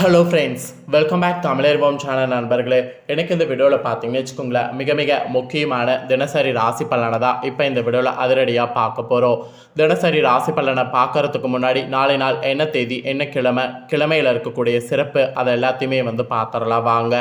Hello friends welcome back தமிழர்வோம் channel நண்பர்களே. எனக்கு இந்த வீடியோவில் பார்த்தீங்கன்னு வச்சுக்கோங்களேன் மிக மிக முக்கியமான தினசரி ராசி பலனை தான் இப்போ இந்த வீடியோவில் அதிரடியாக பார்க்க போகிறோம் தினசரி ராசி பலனை பார்க்கறதுக்கு முன்னாடி நாளை நாள் என்ன தேதி என்ன கிழமை கிழமையில் இருக்கக்கூடிய சிறப்பு அதை எல்லாத்தையுமே வந்து பார்த்துடலாம் வாங்க.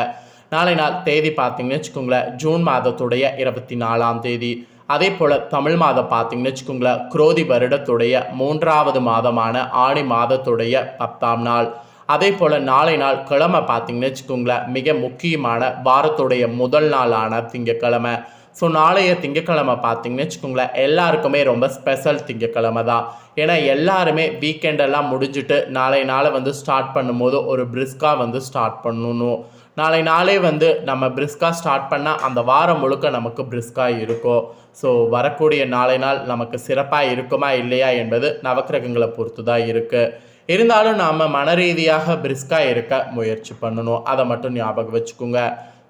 நாளை நாள் தேதி பார்த்தீங்கன்னு வச்சுக்கோங்களேன் ஜூன் மாதத்துடைய இருபத்தி நாலாம் தேதி. அதே போல் தமிழ் மாதம் பார்த்தீங்கன்னு வச்சுக்கோங்களேன் குரோதி வருடத்துடைய மூன்றாவது மாதமான ஆணி மாதத்துடைய பத்தாம் நாள். அதே போல் நாளை நாள் கிழமை பார்த்தீங்கன்னு வச்சுக்கோங்களேன் மிக முக்கியமான வாரத்துடைய முதல் நாளான திங்கக்கிழமை. ஸோ நாளைய திங்கக்கிழமை பார்த்தீங்கன்னு வச்சுக்கோங்களேன் எல்லாருக்குமே ரொம்ப ஸ்பெஷல் திங்கக்கிழமை தான். ஏன்னா எல்லாருமே வீக்கெண்டெல்லாம் முடிஞ்சுட்டு நாளை நாளை வந்து ஸ்டார்ட் பண்ணும்போது ஒரு பிரிஸ்காக வந்து ஸ்டார்ட் பண்ணணும். நாளை நாளே வந்து நம்ம பிரிஸ்காக ஸ்டார்ட் பண்ணால் அந்த வாரம் முழுக்க நமக்கு பிரிஸ்காக இருக்கும் ஸோ வரக்கூடிய நாளை நாள் நமக்கு சிறப்பாக இருக்குமா இல்லையா என்பது நவக்கிரகங்களை பொறுத்து தான் இருக்குது இருந்தாலும் நாம் மன ரீதியாக பிரிஸ்காக இருக்க முயற்சி பண்ணணும். அதை மட்டும் ஞாபகம் வச்சுக்கோங்க.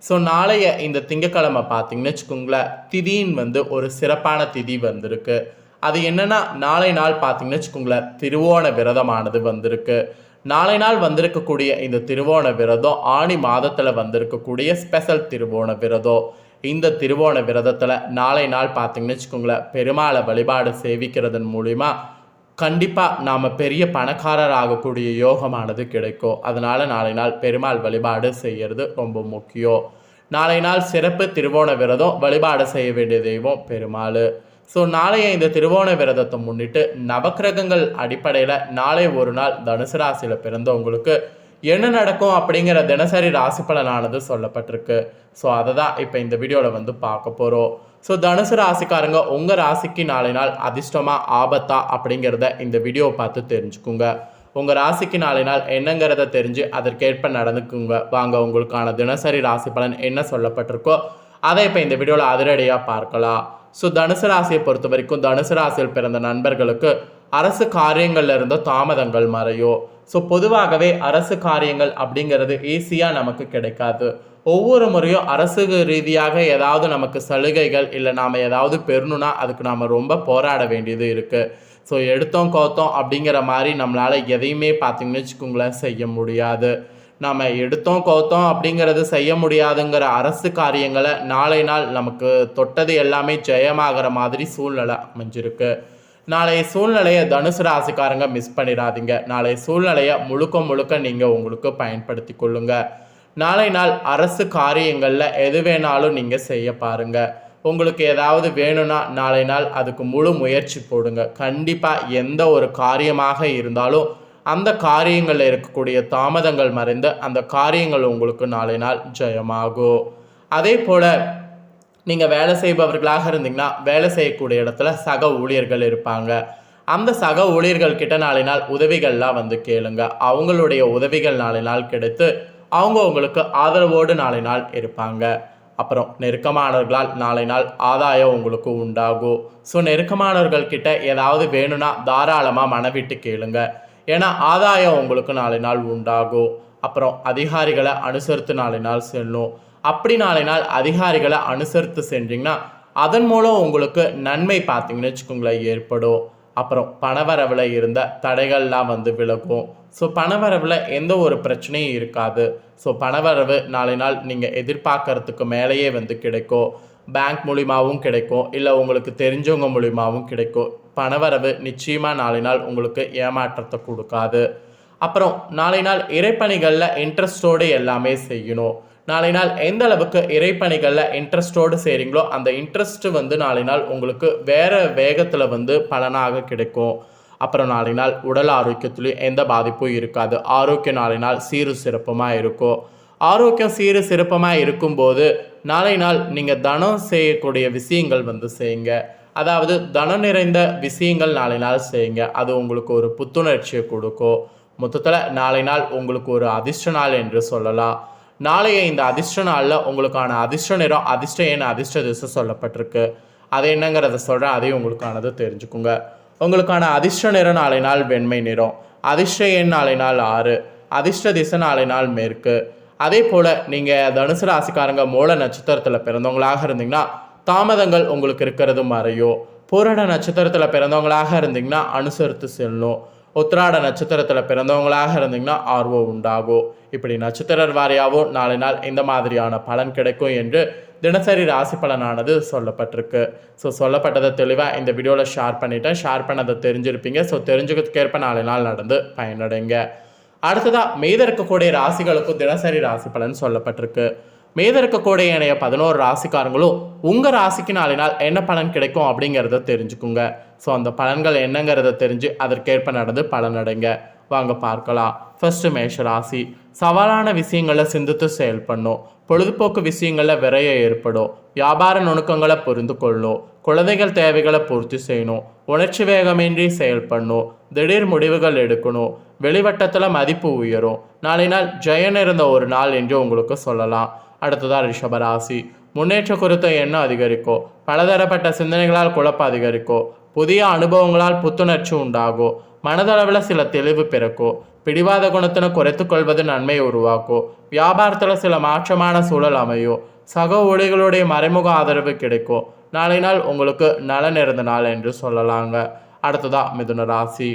ஸோ நாளைய இந்த திங்கக்கிழமை பார்த்தீங்கன்னு வச்சுக்கோங்களேன் திதின்னு வந்து ஒரு சிறப்பான திதி வந்திருக்கு. அது என்னன்னா நாளை நாள் பார்த்தீங்கன்னு வச்சுக்கோங்களேன் திருவோண விரதமானது வந்திருக்கு. நாளை நாள் வந்திருக்கக்கூடிய இந்த திருவோண விரதம் ஆணி மாதத்தில் வந்திருக்கக்கூடிய ஸ்பெஷல் திருவோண விரதம். இந்த திருவோண விரதத்தில் நாளை நாள் பார்த்தீங்கன்னு வச்சுக்கோங்களேன் பெருமாளை வழிபாடு சேவிக்கிறதன் மூலிமா கண்டிப்பாக நாம் பெரிய பணக்காரர் ஆகக்கூடிய யோகமானது கிடைக்கும். அதனால் நாளை நாள் பெருமாள் வழிபாடு செய்கிறது ரொம்ப முக்கியம். நாளை நாள் சிறப்பு திருவோண விரதம் வழிபாடு செய்ய வேண்டிய தெய்வம் பெருமாள். ஸோ நாளைய இந்த திருவோண விரதத்தை முன்னிட்டு நவக்கிரகங்கள் அடிப்படையில் நாளை ஒரு நாள் தனுசு ராசியில் பிறந்தவங்களுக்கு என்ன நடக்கும் அப்படிங்கிற தினசரி ராசி பலனானது சொல்லப்பட்டிருக்கு. ஸோ அதை தான் இப்போ இந்த வீடியோவில் வந்து பார்க்க போகிறோம் ஸோ தனுசு ராசிக்காரங்க உங்கள் ராசிக்கு நாளை நாள் அதிர்ஷ்டமாக ஆபத்தா அப்படிங்கிறத இந்த வீடியோவை பார்த்து தெரிஞ்சுக்குங்க. உங்கள் ராசிக்கு நாளை நாள் என்னங்கிறத தெரிஞ்சு அதற்கேற்ப நடந்துக்குங்க. வாங்க உங்களுக்கான தினசரி ராசி பலன் என்ன சொல்லப்பட்டிருக்கோ அதை இப்போ இந்த வீடியோவில் அதிரடியாக பார்க்கலாம். ஸோ தனுசு ராசியை பொறுத்த வரைக்கும் தனுசு ராசியில் பிறந்த நண்பர்களுக்கு அரசு காரியங்களில் இருந்த தாமதங்கள் மறையும். ஸோ பொதுவாகவே அரசு காரியங்கள் அப்படிங்கிறது ஈஸியாக நமக்கு கிடைக்காது. ஒவ்வொரு முறையும் அரசு ரீதியாக ஏதாவது நமக்கு சலுகைகள் இல்லை நாம் ஏதாவது பெறணும்னா அதுக்கு நாம் ரொம்ப போராட வேண்டியது இருக்குது ஸோ எடுத்தோம் கோத்தோம் அப்படிங்கிற மாதிரி நம்மளால் எதையுமே பார்த்தீங்கன்னு வச்சுக்கோங்களேன் செய்ய முடியாது. நம்ம எடுத்தோம் கோத்தோம் அப்படிங்கிறது செய்ய முடியாதுங்கிற அரசு காரியங்களை நாளை நாள் நமக்கு தொட்டது எல்லாமே ஜெயமாகிற மாதிரி சூழ்நிலை அமைஞ்சிருக்கு. நாளைய சூழ்நிலையை தனுசு ராசிக்காரங்க மிஸ் பண்ணிடாதீங்க. நாளைய சூழ்நிலையை முழுக்க முழுக்க நீங்கள் உங்களுக்கு பயன்படுத்தி கொள்ளுங்கள் நாளை நாள் அரசு காரியங்களில் எது வேணாலும் நீங்கள் செய்ய பாருங்க. உங்களுக்கு ஏதாவது வேணும்னா நாளை நாள் அதுக்கு முழு முயற்சி போடுங்க. கண்டிப்பாக எந்த ஒரு காரியமாக இருந்தாலும் அந்த காரியங்களில் இருக்கக்கூடிய தாமதங்கள் மறைந்து அந்த காரியங்கள் உங்களுக்கு நாளை நாள் ஜெயமாகும். அதே போல் நீங்கள் வேலை செய்பவர்களாக இருந்தீங்கன்னா வேலை செய்யக்கூடிய இடத்துல சக ஊழியர்கள் இருப்பாங்க. அந்த சக ஊழியர்கள் கிட்ட நாளை நாள் உதவிகள்லாம் வந்து கேளுங்க. அவங்களுடைய உதவிகள் நாளை நாள் கிடைத்து அவங்க உங்களுக்கு ஆதரவோடு நாளை நாள் இருப்பாங்க. அப்புறம் நெருக்கமானவர்களால் நாளை நாள் ஆதாயம் உங்களுக்கு உண்டாகும். ஸோ நெருக்கமானவர்கள்கிட்ட ஏதாவது வேணும்னா தாராளமாக மனவிட்டு கேளுங்க. ஏன்னா ஆதாயம் உங்களுக்கு நாளை நாள் உண்டாகும். அப்புறம் அதிகாரிகளை அனுசரித்து நாளை நாள் செல்லும். அப்படி நாளை நாள் அதிகாரிகளை அனுசரித்து சென்றீங்கன்னா அதன் மூலம் உங்களுக்கு நன்மை பார்த்தீங்கன்னு வச்சுக்கோங்களேன் ஏற்படும். அப்புறம் பணவரவில் இருந்த தடைகள்லாம் வந்து விலகும். ஸோ பணவரவில் எந்த ஒரு பிரச்சனையும் இருக்காது. ஸோ பணவரவு நாளை நாள் நீங்கள் எதிர்பார்க்கறதுக்கு மேலேயே வந்து கிடைக்கும். பேங்க் மூலியமாகவும் கிடைக்கும். இல்லை உங்களுக்கு தெரிஞ்சவங்க மூலியமாகவும் கிடைக்கும். பணவரவு நிச்சயமாக நாளை நாள் உங்களுக்கு ஏமாற்றத்தை கொடுக்காது. அப்புறம் நாளை நாள் இறைப்பணிகளில் இன்ட்ரெஸ்டோடு எல்லாமே செய்யணும். நாளை நாள் எந்த அளவுக்கு இறைப்பணிகளில் இன்ட்ரெஸ்டோடு செய்கிறீங்களோ அந்த இன்ட்ரெஸ்ட் வந்து நாளை நாள் உங்களுக்கு வேறு வேகத்தில் வந்து பலனாக கிடைக்கும். அப்புறம் நாளை நாள் உடல் ஆரோக்கியத்துலேயும் எந்த பாதிப்பும் இருக்காது. ஆரோக்கியம் நாளை நாள் சீரு சிறப்புமாக இருக்கும். ஆரோக்கியம் சீரு சிறப்பமாக இருக்கும்போது நாளை நாள் நீங்கள் தனம் செய்யக்கூடிய விஷயங்கள் வந்து செய்யுங்க. அதாவது தனம் நிறைந்த விஷயங்கள் நாளை நாள் செய்யுங்க. அது உங்களுக்கு ஒரு புத்துணர்ச்சியை கொடுக்கும். மொத்தத்தில் நாளை நாள் உங்களுக்கு ஒரு அதிர்ஷ்ட நாள் என்று சொல்லலாம். நாளைய இந்த அதிர்ஷ்ட நாளில் உங்களுக்கான அதிர்ஷ்ட நிறம் அதிர்ஷ்ட எண் அதிர்ஷ்ட திசை சொல்லப்பட்டிருக்கு. அது என்னங்கிறத சொல்கிறேன் அதையும் உங்களுக்கானது தெரிஞ்சுக்குங்க. உங்களுக்கான அதிர்ஷ்ட நிறம் நாளை நாள் வெண்மை நிறம் அதிர்ஷ்ட எண் நாளை நாள் ஆறு அதிர்ஷ்ட திசை நாளை நாள் மேற்கு. அதே போல் நீங்கள் தனுசு ராசிக்காரங்க மூல நட்சத்திரத்தில் பிறந்தவங்களாக இருந்தீங்கன்னா தாமதங்கள் உங்களுக்கு இருக்கிறது மறையும். பூரண நட்சத்திரத்தில் பிறந்தவங்களாக இருந்தீங்கன்னா அனுசரித்து செல்லணும் உத்திராட நட்சத்திரத்தில் பிறந்தவங்களாக இருந்தீங்கன்னா ஆர்வம் உண்டாகும். இப்படி நட்சத்திர வாரியாகவும் நாளை நாள் இந்த மாதிரியான பலன் கிடைக்கும் என்று தினசரி ராசி பலனானது சொல்லப்பட்டிருக்கு. ஸோ சொல்லப்பட்டதை தெளிவாக இந்த வீடியோவில் ஷேர் பண்ணிட்டேன். ஷேர் பண்ணதை தெரிஞ்சிருப்பீங்க. ஸோ தெரிஞ்சுக்கிறதுக்கேற்ப நாளை நாள் நடந்து பயனடைங்க. அடுத்ததாக மீத இருக்கக்கூடிய ராசிகளுக்கும் தினசரி ராசி பலன் சொல்லப்பட்டிருக்கு. மீத இருக்கக்கூடிய இணைய பதினோரு ராசிக்காரங்களும் உங்கள் ராசிக்கு நாளை நாள் என்ன பலன் கிடைக்கும் அப்படிங்கிறத தெரிஞ்சுக்குங்க. ஸோ அந்த பலன்கள் என்னங்கிறத தெரிஞ்சு அதற்கேற்ப நடந்து பலனடைங்க வாங்க பார்க்கலாம். ஃபர்ஸ்ட் மேஷ ராசி. சவாலான விஷயங்களை சிந்தித்து செயல்படணும் பொழுதுபோக்கு விஷயங்களில் விரைய ஏற்படும். வியாபார நுணுக்கங்களை புரிந்து கொள்ளணும் குழந்தைகள் தேவைகளை பூர்த்தி செய்யணும். உணர்ச்சி வேகமின்றி செயல் பண்ணும். திடீர் முடிவுகள் எடுக்கணும். வெளிவட்டத்தில் மதிப்பு உயரும். நாளை நாள் ஜெயன் இருந்த ஒரு நாள் என்று உங்களுக்கு சொல்லலாம். அடுத்ததாக ரிஷபராசி முன்னேற்ற குறித்த எண்ணம் அதிகரிக்கும் பலதரப்பட்ட சிந்தனைகளால் குழப்பம் அதிகரிக்கும் புதிய அனுபவங்களால் புத்துணர்ச்சி உண்டாகும் மனதளவில் சில தெளிவு பிறக்கும் பிடிவாத குணத்தினை குறைத்து கொள்வது நன்மையை உருவாக்கும் வியாபாரத்தில் சில மாற்றமான சூழல் அமையும் சக ஒளிகளுடைய மறைமுக ஆதரவு கிடைக்கும் நாளை நாள் உங்களுக்கு நலன் இருந்த நாள் என்று சொல்லலாங்க. அடுத்ததா மிதுன ராசி.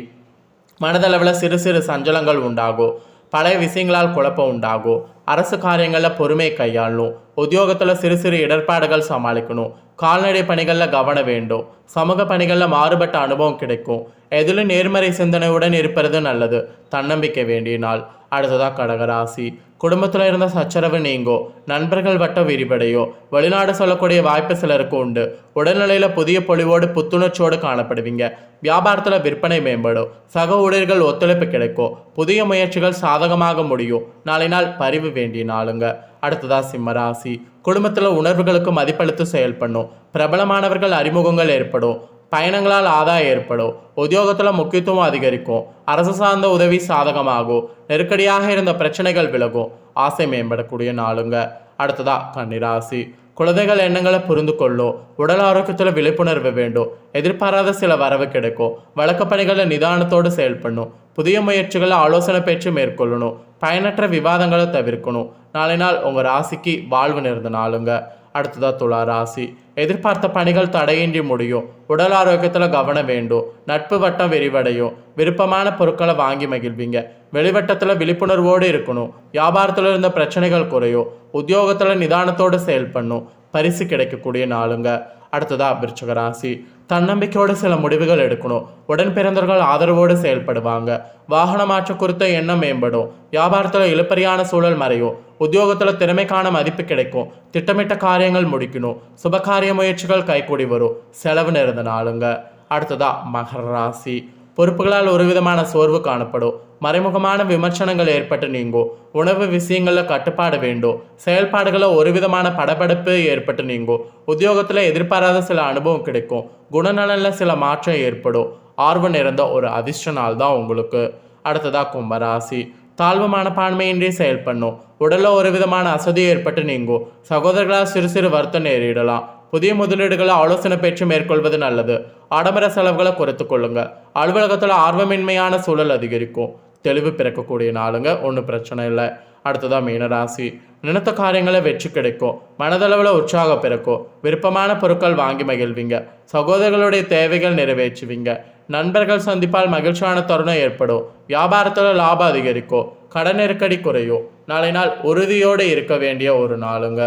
மனதளவில் சிறு சிறு சஞ்சலங்கள் உண்டாகும் பழைய விஷயங்களால் குழப்பம் உண்டாகும் அரசு காரியங்களில் பொறுமை கையாளணும் உத்தியோகத்தில் சிறு சிறு இடர்பாடுகள் சமாளிக்கணும் கால்நடை பணிகளில் கவனம் வேண்டும் சமூக பணிகளில் மாறுபட்ட அனுபவம் கிடைக்கும் எதிலும் நேர்மறை சிந்தனையுடன் இருப்பது நல்லது. தன்னம்பிக்கை வேண்டிய நாள் அடுத்ததாக கடகராசி. குடும்பத்தில் இருந்த சச்சரவு நீங்கோ நண்பர்கள் வட்டம் விரிவடையோ வெளிநாடு சொல்லக்கூடிய வாய்ப்பு சிலருக்கு உண்டு. உடல்நிலையில் புதிய பொலிவோடு புத்துணர்ச்சியோடு காணப்படுவீங்க. வியாபாரத்தில் விற்பனை மேம்படும் சக ஊழியர்கள் ஒத்துழைப்பு கிடைக்கும் புதிய முயற்சிகள் சாதகமாக முடியும் நாளை நாள் பரிவு வேண்டிய நாளுங்க அடுத்ததா சிம்மராசி. குடும்பத்தில் உணர்வுகளுக்கு மதிப்பளித்து செயல்படணும். பிரபலமானவர்கள் அறிமுகங்கள் ஏற்படும். பயணங்களால் ஆதாயம் ஏற்படும். உத்தியோகத்தில் முக்கியத்துவம் அதிகரிக்கும். அரசு சார்ந்த உதவி சாதகமாகும். நெருக்கடியாக இருந்த பிரச்சனைகள் விலகும். ஆசை மேம்படக்கூடிய நாளுங்க. அடுத்ததா கன்னிராசி. குழந்தைகள் எண்ணங்களை புரிந்து கொள்ளும் உடல் ஆரோக்கியத்தில் விழிப்புணர்வு வேண்டும். எதிர்பாராத சில வரவு கிடைக்கும். வழக்கப்பணிகளில் நிதானத்தோடு செயல்படணும். புதிய முயற்சிகளை ஆலோசனை பேச்சு மேற்கொள்ளணும். பயனற்ற விவாதங்களை தவிர்க்கணும். நாளை நாள் உங்கள் ராசிக்கு வாழ்வு நேர்ந்த நாளுங்க. அடுத்ததா துலா ராசி. எதிர்பார்த்த பணிகள் தடையின்றி முடியும். உடல் ஆரோக்கியத்தில் கவனம் வேண்டும். நட்பு வட்டம் விரிவடையும். விருப்பமான பொருட்களை வாங்கி மகிழ்வீங்க. வெளிவட்டத்தில் விழிப்புணர்வோடு இருக்கணும். வியாபாரத்தில் இருந்த பிரச்சனைகள் குறையும். உத்தியோகத்தில் நிதானத்தோடு செயல்படணும். பரிசு கிடைக்கக்கூடிய நாளுங்க. அடுத்ததாக விருச்சக ராசி. தன்னம்பிக்கையோடு சில முடிவுகள் எடுக்கணும். உடன் பிறந்தவர்கள் ஆதரவோடு செயல்படுவாங்க. வாகன மாற்ற குறித்த எண்ணம் மேம்படும். வியாபாரத்தில் இழுப்பறியான சூழல் மறையும். உத்தியோகத்தில் திறமைக்கான மதிப்பு கிடைக்கும். திட்டமிட்ட காரியங்கள் முடிக்கணும். சுபகாரிய முயற்சிகள் கைகூடி வரும். செலவு நிறைந்த நாளுங்க. அடுத்ததா மகர ராசி. பொறுப்புகளால் ஒரு விதமான சோர்வு காணப்படும். மறைமுகமான விமர்சனங்கள் ஏற்பட்டு நீங்கும் உணவு விஷயங்களில் கட்டுப்பாடு வேண்டும் செயல்பாடுகளில் ஒரு விதமான படபடப்பு ஏற்பட்டு நீங்கும் உத்தியோகத்தில் எதிர்பாராத சில அனுபவம் கிடைக்கும் குணநலனில் சில மாற்றம் ஏற்படும் ஆர்வம் நிறைந்த ஒரு அதிர்ஷ்ட நாள் தான் உங்களுக்கு. அடுத்ததாக கும்பராசி. தாழ்வு மனப்பான்மையின்றி செயல்பண்ணும் உடலில் ஒரு விதமான அசதி ஏற்பட்டு நீங்கும் சகோதரர்களால் சிறு சிறு வருத்தம் நேரிடலாம். புதிய முதலீடுகளை ஆலோசனை பெற்று மேற்கொள்வது நல்லது. ஆடம்பர செலவுகளை குறைத்து கொள்ளுங்கள் அலுவலகத்தில் ஆர்வமின்மையான சூழல் அதிகரிக்கும். தெளிவு பிறக்கக்கூடிய நாளுங்க. ஒன்றும் பிரச்சனை இல்லை. அடுத்ததான் மீனராசி நினைத்த காரியங்களை வெற்றி கிடைக்கும். மனதளவில் உற்சாகம் பிறக்கும். விருப்பமான பொருட்கள் வாங்கி மகிழ்வீங்க. சகோதரர்களுடைய தேவைகள் நிறைவேற்றுவீங்க. நண்பர்கள் சந்திப்பால் மகிழ்ச்சியான தருணம் ஏற்படும். வியாபாரத்தில் லாபம் அதிகரிக்கும். கடன் நெருக்கடி குறையும். நாளை நாள் உறுதியோடு இருக்க வேண்டிய ஒரு நாளுங்க.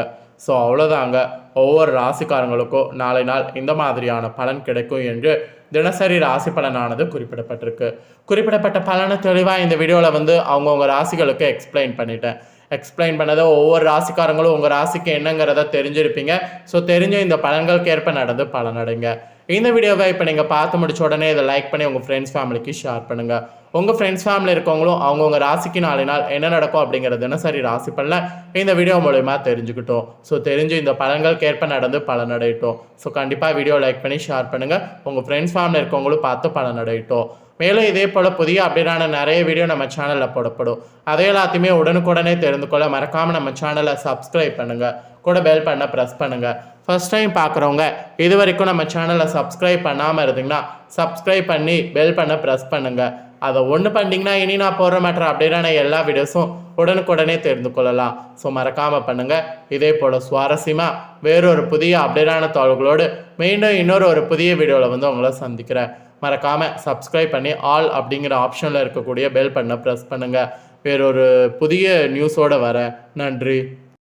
ஸோ அவ்வளோதாங்க ஒவ்வொரு ராசிக்காரங்களுக்கும் நாளை நாள் இந்த மாதிரியான பலன் கிடைக்கும் என்று தினசரி ராசி பலனானது குறிப்பிடப்பட்டிருக்கு. குறிப்பிடப்பட்ட பலனை தெளிவாக இந்த வீடியோவில் வந்து அவங்கவுங்க ராசிகளுக்கு எக்ஸ்பிளைன் பண்ணிட்டேன். எக்ஸ்பிளைன் பண்ணதை ஒவ்வொரு ராசிக்காரங்களும் உங்கள் ராசிக்கு என்னங்கிறத தெரிஞ்சிருப்பீங்க. ஸோ தெரிஞ்ச இந்த பலன்களுக்கு ஏற்ப நடந்து பலனடைங்க. இந்த வீடியோவை இப்போ நீங்கள் பார்த்து முடிச்ச உடனே இதை லைக் பண்ணி உங்கள் ஃப்ரெண்ட்ஸ் ஃபேமிலிக்கு ஷேர் பண்ணுங்கள் உங்கள் ஃப்ரெண்ட்ஸ் ஃபேமிலி இருக்கவங்களும் அவங்கவுங்க ராசிக்கு நாளை நாள் என்ன நடக்கும் அப்படிங்கிறது தினசரி ராசி பலனை இந்த வீடியோ மூலயமா தெரிஞ்சுக்கிட்டோம். ஸோ தெரிஞ்சு இந்த பலன்களுக்கேற்ப நடந்து பலனடையட்டும். ஸோ கண்டிப்பாக வீடியோ லைக் பண்ணி ஷேர் பண்ணுங்கள் உங்கள் ஃப்ரெண்ட்ஸ் ஃபேமிலி இருக்கவங்களும் பார்த்து பலனடையட்டும். மேலும் இதே போல் புதிய அப்டேட்டான நிறைய வீடியோ நம்ம சேனலில் போடப்படும். அதை எல்லாத்தையுமே உடனுக்குடனே தெரிந்து கொள்ள மறக்காமல் நம்ம சேனலை சப்ஸ்கிரைப் பண்ணுங்கள் கூட பெல் பண்ண ப்ரெஸ் பண்ணுங்கள் ஃபர்ஸ்ட் டைம் பார்க்குறவங்க இது வரைக்கும் நம்ம சேனலை சப்ஸ்கிரைப் பண்ணாமல் இருந்தீங்கன்னா சப்ஸ்கிரைப் பண்ணி பெல் பண்ண ப்ரெஸ் பண்ணுங்கள் அதை ஒன்று பண்ணிங்கன்னா இனி நான் போடுற மாட்டேன் அப்டேட்டான எல்லா வீடியோஸும் உடனுக்குடனே தெரிந்து கொள்ளலாம். ஸோ மறக்காமல் பண்ணுங்கள் இதே போல் சுவாரஸ்யமாக வேறொரு புதிய அப்டேட்டான தகவல்களோடு மீண்டும் இன்னொரு ஒரு புதிய வீடியோவில் வந்து உங்களை சந்திக்கிறேன். மறக்காமல் சப்ஸ்கிரைப் பண்ணி ஆல் அப்படிங்கிற ஆப்ஷனில் இருக்கக்கூடிய பெல் பண்ண ப்ரெஸ் பண்ணுங்கள் வேறொரு புதிய நியூஸோடு வரேன். நன்றி.